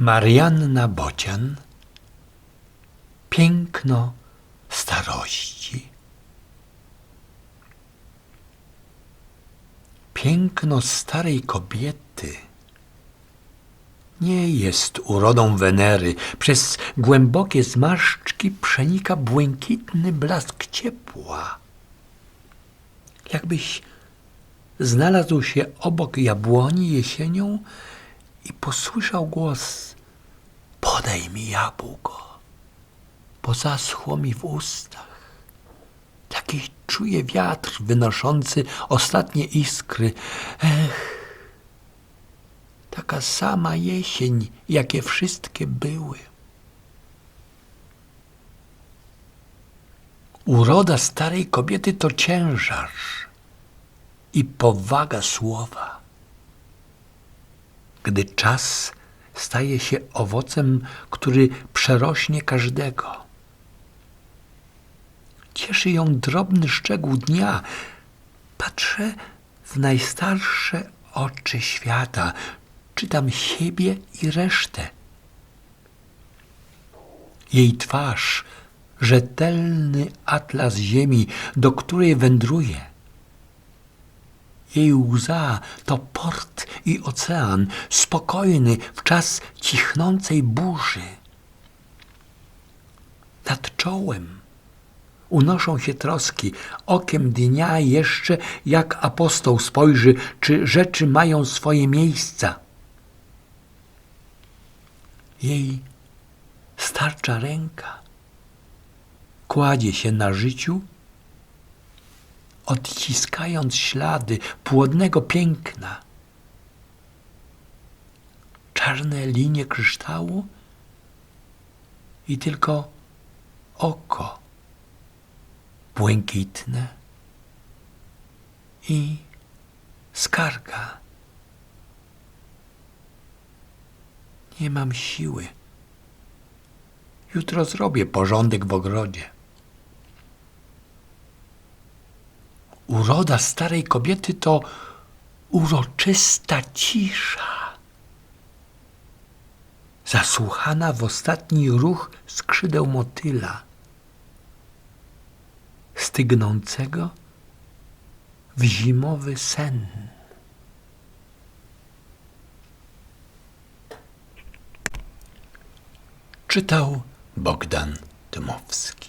Marianna Bocian Piękno starości Piękno starej kobiety nie jest urodą Wenery. Przez głębokie zmarszczki przenika błękitny blask ciepła. Jakbyś znalazł się obok jabłoni jesienią i posłyszał głos Podaj mi jabłko, bo zaschło mi w ustach. Jakiś czuje wiatr wynoszący ostatnie iskry. Ech, taka sama jesień, jakie wszystkie były. Uroda starej kobiety to ciężar i powaga słowa. Gdy czas staje się owocem, który przerośnie każdego. Cieszy ją drobny szczegół dnia. Patrzę w najstarsze oczy świata, czytam siebie i resztę. Jej twarz, rzetelny atlas ziemi, do której wędruje. Jej łza to port i ocean, spokojny w czas cichnącej burzy. Nad czołem unoszą się troski, okiem dnia jeszcze jak apostoł spojrzy, czy rzeczy mają swoje miejsca. Jej starcza ręka kładzie się na życiu, odciskając ślady płodnego piękna. Czarne linie kryształu i tylko oko błękitne i skarga. Nie mam siły. Jutro zrobię porządek w ogrodzie. Uroda starej kobiety to uroczysta cisza, zasłuchana w ostatni ruch skrzydeł motyla, stygnącego w zimowy sen. Czytał Bogdan Dmowski.